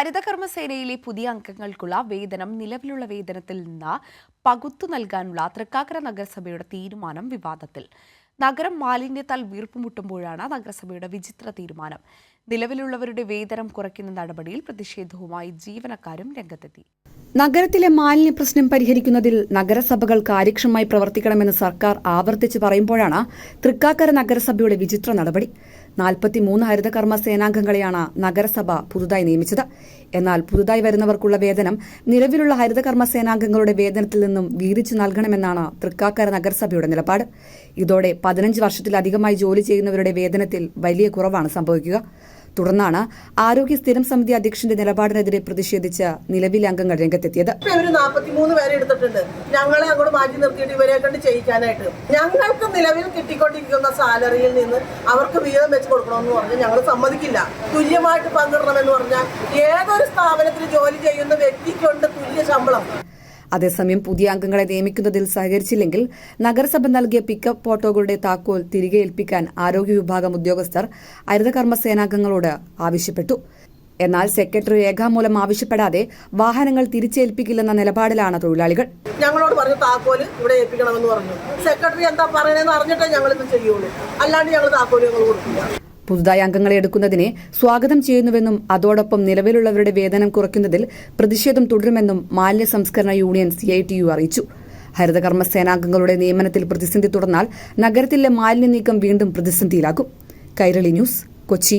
ഹരിതകർമ്മസേനയിലെ പുതിയ അംഗങ്ങൾക്കുള്ള വേതനം നിലവിലുള്ള വേതനത്തിൽ നിന്ന് പകുത്തു നൽകാനുള്ള തൃക്കാക്കര നഗരസഭയുടെ തീരുമാനം വിവാദത്തിൽ. നഗരം മാലിന്യത്താൽ വീർപ്പുമുട്ടുമ്പോഴാണ് നഗരസഭയുടെ വിചിത്ര തീരുമാനം. നിലവിലുള്ളവരുടെ വേതനം കുറയ്ക്കുന്ന നടപടിയിൽ പ്രതിഷേധവുമായി ജീവനക്കാരും രംഗത്തെത്തി. നഗരത്തിലെ മാലിന്യ പ്രശ്നം പരിഹരിക്കുന്നതിൽ നഗരസഭകൾ കാര്യക്ഷമമായി പ്രവർത്തിക്കണമെന്ന് സർക്കാർ ആവർത്തിച്ച് പറയുമ്പോഴാണ് തൃക്കാക്കര നഗരസഭയുടെ വിചിത്ര നടപടി. നാൽപ്പത്തിമൂന്ന് ഹരിതകർമ്മ സേനാംഗങ്ങളെയാണ് നഗരസഭ പുതുതായി നിയമിച്ചത്. എന്നാൽ പുതുതായി വരുന്നവർക്കുള്ള വേതനം നിലവിലുള്ള ഹരിതകർമ്മ സേനാംഗങ്ങളുടെ വേതനത്തിൽ നിന്നും വീതിച്ചു നൽകണമെന്നാണ് തൃക്കാക്കര നഗരസഭയുടെ നിലപാട്. ഇതോടെ പതിനഞ്ച് വർഷത്തിലധികമായി ജോലി ചെയ്യുന്നവരുടെ വേതനത്തിൽ വലിയ കുറവാണ് സംഭവിക്കുക. തുടർന്നാണ് ആരോഗ്യ സ്ഥിരം സമിതി അധ്യക്ഷന്റെ നിലപാടിനെതിരെ പ്രതിഷേധിച്ച് നിലവിലെ അംഗങ്ങൾ രംഗത്തെത്തിയത്. നാൽപ്പത്തിമൂന്ന് പേരെ എടുത്തിട്ടുണ്ട്. ഞങ്ങളെ അങ്ങോട്ട് മാറ്റി നിർത്തിയിട്ട് ഇവരെ കണ്ട് ചെയ്യിക്കാനായിട്ട്. ഞങ്ങൾക്ക് നിലവിൽ കിട്ടിക്കൊണ്ടിരിക്കുന്ന സാലറിയിൽ നിന്ന് അവർക്ക് വീതം വെച്ച് കൊടുക്കണമെന്ന് പറഞ്ഞാൽ ഞങ്ങൾ സമ്മതിക്കില്ല. തുല്യമായിട്ട് പങ്കിടണമെന്ന് പറഞ്ഞാൽ ഏതൊരു സ്ഥാപനത്തിൽ ജോലി ചെയ്യുന്ന വ്യക്തിക്കുണ്ട് തുല്യ ശമ്പളം. അതേസമയം പുതിയ അംഗങ്ങളെ നിയമിക്കുന്നതിൽ സഹകരിച്ചില്ലെങ്കിൽ നഗരസഭ നൽകിയ പിക്കപ്പ് ഓട്ടോകളുടെ താക്കോൽ തിരികെ ഏൽപ്പിക്കാൻ ആരോഗ്യ വിഭാഗം ഉദ്യോഗസ്ഥർ ഹരിതകർമ്മ സേനാംഗങ്ങളോട് ആവശ്യപ്പെട്ടു. എന്നാൽ സെക്രട്ടറി രേഖാമൂലം ആവശ്യപ്പെടാതെ വാഹനങ്ങൾ തിരിച്ചേൽപ്പിക്കില്ലെന്ന നിലപാടിലാണ് തൊഴിലാളികൾ. ഞങ്ങളോട് പറഞ്ഞു താക്കോൽ ഇവിടെ ഏൽപ്പിക്കണമെന്ന് പറഞ്ഞു. സെക്രട്ടറി എന്താ പറയണെന്ന് അറിഞ്ഞിട്ടേ ഇത് ചെയ്യുള്ളൂ. അല്ലാണ്ട് ഞങ്ങൾ താക്കോൽ ഞങ്ങൾ കൊടുക്കില്ല. പുതുതായി അംഗങ്ങളെ എടുക്കുന്നതിനെ സ്വാഗതം ചെയ്യുന്നുവെന്നും അതോടൊപ്പം നിലവിലുള്ളവരുടെ വേതനം കുറയ്ക്കുന്നതിൽ പ്രതിഷേധം തുടരുമെന്നും മാലിന്യ സംസ്കരണ union C I T U അറിയിച്ചു. ഹരിതകർമ്മ സേനാംഗങ്ങളുടെ നിയമനത്തിൽ പ്രതിസന്ധി തുടർന്നാൽ നഗരത്തിലെ മാലിന്യ നീക്കം വീണ്ടും പ്രതിസന്ധിയിലാകും. കൈരളി ന്യൂസ് കൊച്ചി.